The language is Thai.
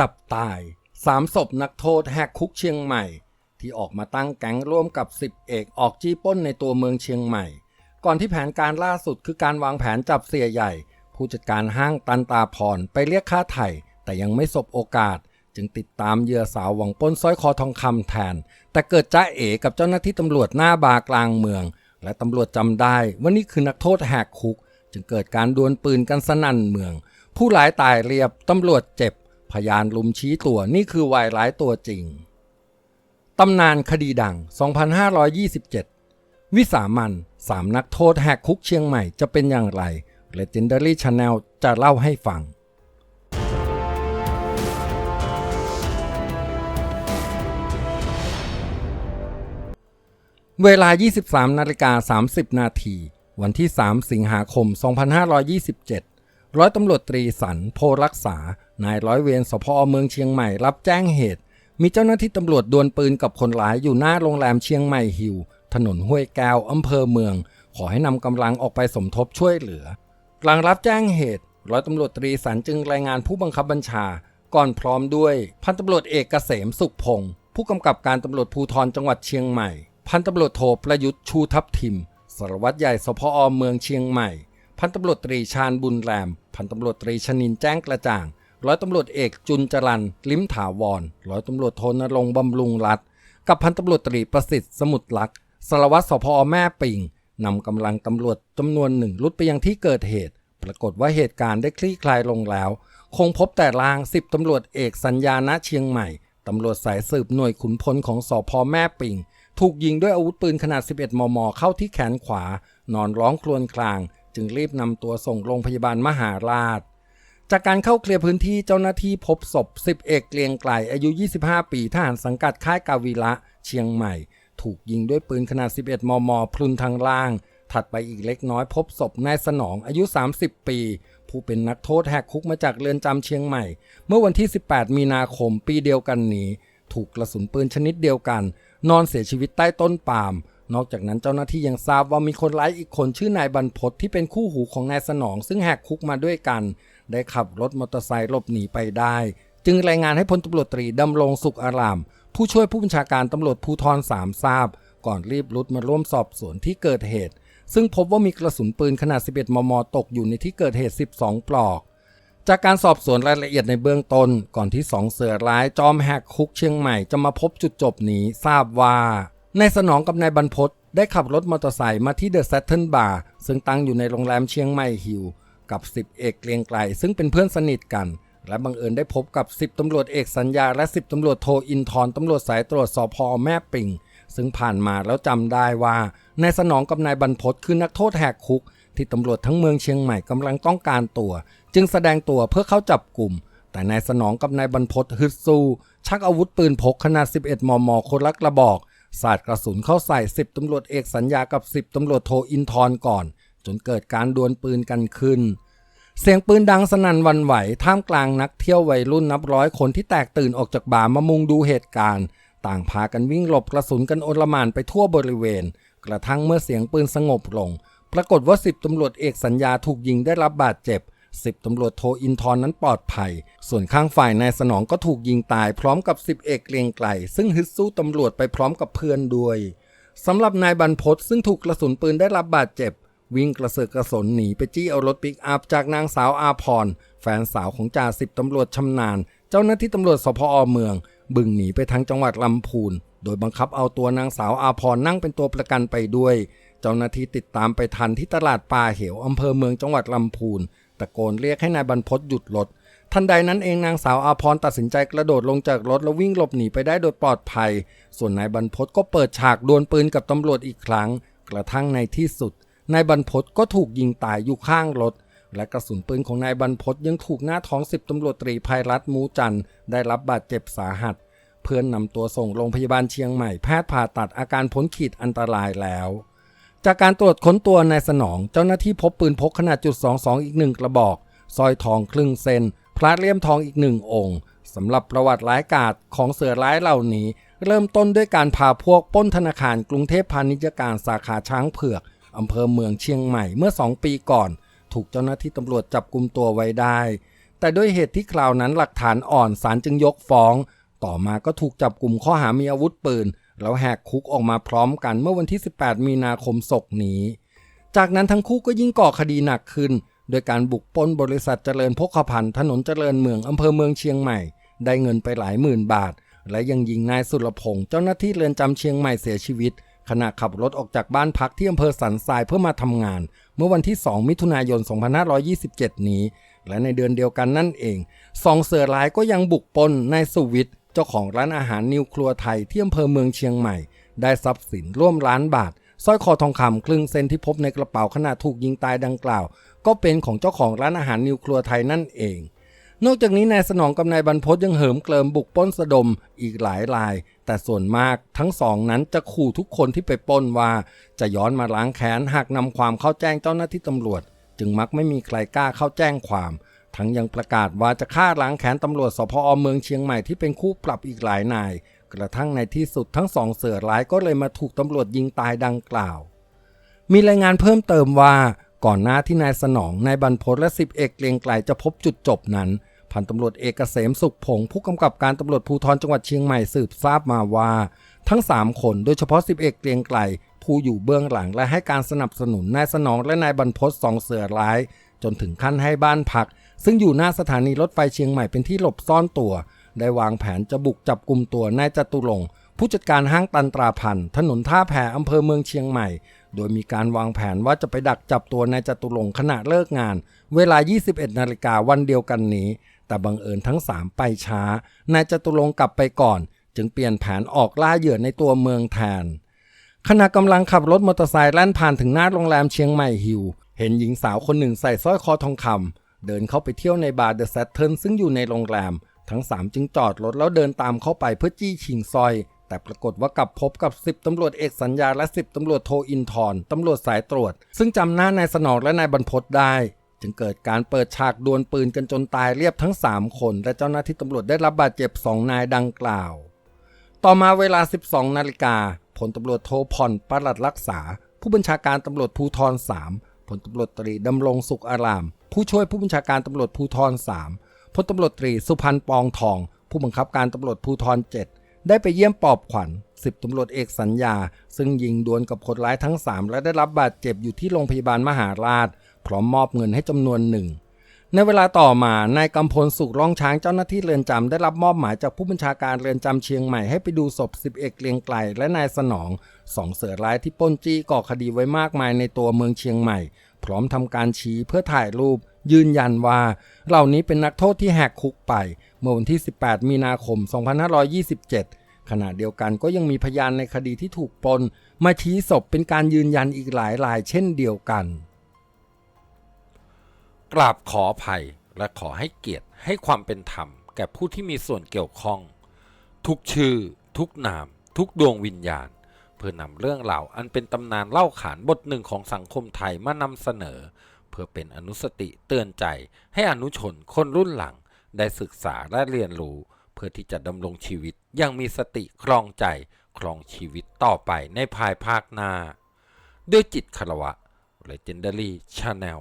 จับตายสามศพนักโทษแหกคุกเชียงใหม่ ที่ออกมาตั้งแก๊งร่วมกับ10เอกออกจี้ป้นในตัวเมืองเชียงใหม่ ก่อนที่แผนการล่าสุดคือการวางแผนจับเสียใหญ่ ผู้จัดการห้างตันตาพรไปเรียกค่าไถ่แต่ยังไม่สบโอกาส จึงติดตามเหยื่อสาวหวังป้นสร้อยคอทองคำแทน แต่เกิดจ้าเอ๋กับเจ้าหน้าที่ตำรวจหน้าบาร์กลางเมือง และตำรวจจำได้ว่านี่คือนักโทษแหกคุก จึงเกิดการดวลปืนกันสนั่นเมือง ผู้ร้ายตายเรียบตำรวจเจ็บ พยานลุมชี้ตัวนี่คือวายร้ายตัวจริง ตำนานคดีดัง 2527 วิสามันสามนักโทษแหกคุกเชียงใหม่จะเป็นอย่างไร Legendary Channel จะเล่าให้ฟังเวลา 23 นาฬิกา 30 นาที วันที่ 3 สิงหาคม 2527 ร้อยตำรวจตรีสันโพรักษา นายร้อยเวรสพเมืองเชียงใหม่รับแจ้งเหตุ มีเจ้าหน้าที่ตำรวจดวลปืนกับคนร้ายอยู่หน้าโรงแรมเชียงใหม่ฮิว ถนนห้วยแก้วอำเภอเมือง ขอให้นำกำลังออกไปสมทบช่วยเหลือ หลังรับแจ้งเหตุ ร้อยตำรวจตรีสันจึงรายงานผู้บังคับบัญชา ก่อนพร้อมด้วยพันตำรวจเอกเกษมสุขพงศ์ผู้กำกับการตำรวจภูธรจังหวัดเชียงใหม่ พันตำรวจโทประยุทธ์ชูทัพทิมสารวัตรใหญ่สพอเมืองเชียงใหม่ พันตำรวจตรีชาญบุญแรม พันตำรวจตรีชนินแจ้งกระจ่าง ร้อยตำรวจเอกจุนจรันลิ้มถาวร ร้อยตำรวจโทนรงบำรุงรัตกับพันตำรวจตรีประสิทธิ์สมุทรลักษ์สารวัตรสพแม่ปิงนำกำลังตำรวจจำนวนหนึ่งรุดไปยังที่เกิดเหตุ ปรากฏว่าเหตุการณ์ได้คลี่คลายลงแล้ว คงพบแต่ลางสิบตำรวจเอกสัญญาณเชียงใหม่ตำรวจสายสืบหน่วยขุนพลของสอพอแม่ปิง ถูกยิงด้วยอาวุธปืนขนาด 11 มม เข้าที่แขนขวา นอนร้องครวญคราง จึงรีบนำตัวส่งโรงพยาบาลมหาราช จากการเข้าเคลียร์พื้นที่เจ้าหน้าที่พบศพ10เอกเกรียงไกลอายุ 25 ปีทหารสังกัดค่ายกาวีระเชียงใหม่ ถูกยิงด้วยปืนขนาด 11 มม พลุนทางล่าง ถัดไปอีกเล็กน้อยพบศพนายสนองอายุ 30 ปี ผู้เป็นนักโทษแหกคุกมาจากเรือนจำเชียงใหม่ เมื่อวันที่ 18 มีนาคมปีเดียวกันนี้ ถูกกระสุนปืนชนิดเดียวกัน นอนเสียชีวิตใต้ต้นปาล์มนอกจากนั้นเจ้าหน้าที่ยังทราบว่ามีคนร้ายอีกคนชื่อนายบรรพตที่เป็นคู่หูของนายสนอง ซึ่งแหกคุกมาด้วยกัน ได้ขับรถมอเตอร์ไซค์หลบหนีไปได้ จึงรายงานให้พลตำรวจตรีดำรงสุขอาราม ผู้ช่วยผู้บัญชาการตำรวจภูธรสามทราบ ก่อนรีบรุดมาร่วมสอบสวนที่เกิดเหตุ ซึ่งพบว่ามีกระสุนปืนขนาด 11 มม ตกอยู่ในที่เกิดเหตุ 12 ปลอกจากการสอบสวนรายละเอียดในเบื้องต้น ก่อนที่สองเสือร้ายจอมแหกคุกเชียงใหม่จะมาพบจุดจบนี้ทราบว่านายสนองกับนายบรรพตได้ขับรถมอเตอร์ไซค์มาที่เดอะแซทเทิลบาร์ซึ่งตั้งอยู่ในโรงแรมเชียงใหม่ฮิล กับ10เอกเกรียงไกลซึ่งเป็นเพื่อนสนิทกัน และบังเอิญได้พบกับ10ตำรวจเอกสัญญาและ10ตำรวจโทอินทร์ตำรวจสายตรวจสพแม่ปิงซึ่งผ่านมาแล้วจำได้ว่านายสนองกับนายบรรพตคือนักโทษแหกคุก ที่ตำรวจทั้งเมืองเชียงใหม่กำลังต้องการตัว จึงแสดงตัวเพื่อเข้าจับกลุ่ม แต่นายสนองกับนายบรรพตฮึดสู้ชักอาวุธปืนพกขนาด 11 มม คนละกระบอกสาดกระสุนเข้าใส่ 10ตำรวจเอกสัญญากับ 10ตำรวจโทอินทร์ก่อน จนเกิดการดวลปืนกันขึ้น เสียงปืนดังสนั่นวันไหว ท่ามกลางนักเที่ยววัยรุ่นนับร้อยคนที่แตกตื่นออกจากบาร์มามุงดูเหตุการณ์ ต่างพากันวิ่งหลบกระสุนกันโอลมานไปทั่วบริเวณ กระทั่งเมื่อเสียงปืนสงบลง ปรากฏว่า10ตำรวจเอกสัญญาถูกยิงได้รับบาดเจ็บ10ตำรวจโทอินทร์นั้นปลอดภัย ส่วนข้างฝ่ายนายสนองก็ถูกยิงตายพร้อมกับ10เอกเกรียงไกล ซึ่งฮึดสู้ตำรวจไปพร้อมกับเพื่อนด้วยสำหรับนายบรรพตซึ่งถูกกระสุนปืนได้รับบาดเจ็บ วิ่งกระเสือกกระสนหนีไปจี้เอารถปิกอัพจากนางสาวอาพร แฟนสาวของจ่าสิบตำรวจชำนาญ เจ้าหน้าที่ตำรวจสพอเมือง บึงหนีไปทางจังหวัดลำพูน โดยบังคับเอาตัวนางสาวอาพรนั่งเป็นตัวประกันไปด้วย เจ้าหน้าที่ติดตามไปทันที่ตลาดป่าเหวอำเภอเมืองจังหวัดลำพูน ตะโกนเรียกให้นายบรรพตหยุดรถทันใดนั้นเองนางสาวอาพรตัดสินใจกระโดดลงจากรถแล้ววิ่งหลบหนีไปได้โดยปลอดภัย ส่วนนายบรรพตก็เปิดฉากดวลปืนกับตำรวจอีกครั้ง กระทั่งในที่สุด นายบรรพตก็ถูกยิงตายอยู่ข้างรถ และกระสุนปืนของนายบรรพตยังถูกหน้าท้องสิบตำรวจตรีภัยรัตน์มูจันได้รับบาดเจ็บสาหัส เพื่อนนำตัวส่งโรงพยาบาลเชียงใหม่แพทย์ผ่าตัดอาการพ้นขีดอันตรายแล้ว จากการตรวจค้นตัวนายสนองเจ้าหน้าที่พบปืนพกขนาดจุด22 อีกหนึ่งกระบอกสร้อยทองครึ่งเซนพระเลี่ยมทองอีกหนึ่งองค์สำหรับประวัติร้ายกาจของเสือร้ายเหล่านี้ เริ่มต้นด้วยการพาพวกปล้นธนาคารกรุงเทพพาณิชยการสาขาช้างเผือก อำเภอเมืองเชียงใหม่เมื่อ2ปีก่อน ถูกเจ้าหน้าที่ตำรวจจับกลุ่มตัวไว้ได้ แต่ด้วยเหตุที่คราวนั้นหลักฐานอ่อนศาลจึงยกฟ้อง ต่อมาก็ถูกจับกลุ่มข้อหามีอาวุธปืน แล้วแหกคุกออกมาพร้อมกันเมื่อวันที่ 18 มีนาคมศกนี้ จากนั้นทั้งคู่ก็ยิ่งก่อคดีหนักขึ้น โดยการบุกปล้นบริษัทเจริญพกพันธ์ถนนเจริญเมืองอำเภอเมืองเชียงใหม่ ได้เงินไปหลายหมื่นบาทและยังยิงนายสุรพงศ์เจ้าหน้าที่เรือนจำเชียงใหม่เสียชีวิต ขณะขับรถออกจากบ้านพักที่อำเภอสันทรายเพื่อมาทำงาน เมื่อวันที่ 2 มิถุนายน 2527 นี้ และในเดือนเดียวกันนั่นเองสองเสือร้ายก็ยังบุกปนนายสุวิทย์เจ้าของร้านอาหารนิวครัวไทยที่อำเภอเมืองเชียงใหม่ ได้ทรัพย์สินร่วมล้านบาทสร้อยคอทองคำครึ่งเซนที่พบในกระเป๋าขณะถูกยิงตายดังกล่าว ก็เป็นของเจ้าของร้านอาหารนิวครัวไทยนั่นเอง นอกจากนี้นายสนองกับนายบรรพตยังเหิมเกลิมบุกป้นสะดมอีกหลายราย แต่ส่วนมากทั้งสองนั้นจะขู่ทุกคนที่ไปป้นว่า จะย้อนมาล้างแค้นหากนำความเข้าแจ้งเจ้าหน้าที่ตำรวจ จึงมักไม่มีใครกล้าเข้าแจ้งความ ทั้งยังประกาศว่าจะฆ่าล้างแค้นตำรวจสพอเมืองเชียงใหม่ที่เป็นคู่ปรับอีกหลายนาย กระทั่งในที่สุดทั้งสองเสือร้ายก็เลยมาถูกตำรวจยิงตายดังกล่าว มีรายงานเพิ่มเติมว่า ก่อนหน้าที่นายสนอง นายบรรพตและสิบเอกเกรียงไกลจะพบจุดจบนั้น พันตำรวจเอกเกษมสุขผงผู้กำกับการตำรวจภูธรจังหวัดเชียงใหม่สืบทราบมาว่า ทั้ง 3 คนโดยเฉพาะสิบเอกเกรียงไกลผู้อยู่เบื้องหลังและให้การสนับสนุนนายสนองและนายบรรพตสองเสือร้าย จนถึงขั้นให้บ้านพัก ซึ่งอยู่หน้าสถานีรถไฟเชียงใหม่เป็นที่หลบซ่อนตัว ได้วางแผนจะบุกจับกลุ่มตัวนายจตุรงผู้จัดการห้างตันตราพันธ์ถนนท่าแพอำเภอเมืองเชียงใหม่ โดยมีการวางแผนว่าจะไปดักจับตัวนายจตุรงค์ขณะเลิกงาน เวลา 21 นาฬิกาวันเดียวกันนี้ แต่บังเอิญทั้ง 3 ไปช้า นายจตุรงค์กลับไปก่อน จึงเปลี่ยนแผนออกล่าเหยื่อในตัวเมืองแทน ขณะกำลังขับรถมอเตอร์ไซค์แล่นผ่านถึงหน้าโรงแรมเชียงใหม่ฮิว เห็นหญิงสาวคนหนึ่งใส่สร้อยคอทองคำเดินเข้าไปเที่ยวในบาร์เดอะแซตเทิร์นซึ่งอยู่ในโรงแรม ทั้ง 3 จึงจอดรถแล้วเดินตามเข้าไปเพื่อจี้ชิงสร้อย แต่ปรากฏว่ากลับพบกับ 10ตำรวจเอกสัญญาและ 10ตำรวจโทอินทร์ตำรวจสายตรวจ ซึ่งจำหน้านายสนองและนายบรรพตได้ จึงเกิดการเปิดฉากดวลปืนกันจนตายเรียบทั้ง 3 คน และเจ้าหน้าที่ตำรวจได้รับบาดเจ็บ 2 นายดังกล่าว ต่อมาเวลา 12 นาฬิกาพลตำรวจโทผ่อนปลัดรักษา ผู้บัญชาการตำรวจภูธร3พลตำรวจตรีดำรงสุขอาราม ผู้ช่วยผู้บัญชาการตำรวจภูธร3พลตำรวจตรีสุพันธ์ปองทอง ผู้บังคับการตำรวจภูธร7 ได้ไปเยี่ยมปอบขวัญ10ตำรวจเอกสัญญา ซึ่งยิงดวลกับคนร้ายทั้ง 3 และได้รับบาดเจ็บอยู่ที่โรงพยาบาลมหาราช พร้อมมอบเงินให้จำนวนหนึ่ง ในเวลาต่อมานายกำพลสุขร้องช้างเจ้าหน้าที่เรือนจำได้รับมอบหมายจากผู้บัญชาการเรือนจำเชียงใหม่ให้ไปดูศพสิบเอกเกรียงไกลและนายสนองสองเสือร้ายที่ป้นจี้ก่อคดีไว้มากมายในตัวเมืองเชียงใหม่ พร้อมทำการชี้เพื่อถ่ายรูป ยืนยันว่า เหล่านี้เป็นนักโทษที่แหกคุกไป เมื่อวันที่ 18 มีนาคม 2527 ขณะเดียวกันก็ยังมีพยานในคดีที่ถูกปนมาชี้ศพเป็นการยืนยันอีกหลายรายเช่นเดียวกัน กราบขออภัยและขอให้เกียรติให้ความเป็นธรรม แก่ผู้ที่มีส่วนเกี่ยวข้อง ทุกชื่อ ทุกนาม ทุกดวงวิญญาณ เพื่อนำเรื่องราอันเป็นตำนานเล่าขานบทหนึ่งของสังคมไทยมานำเสนอ เพื่อเป็นอนุสติเตือนใจให้อนุชนคนรุ่นหลัง ได้ศึกษาและเรียนรู้ เพื่อที่จะดำรงชีวิตอยังมีสติครองใจครองชีวิตต่อไปในภายภาคหน้า ด้วยจิตคารวะ Legendary Channel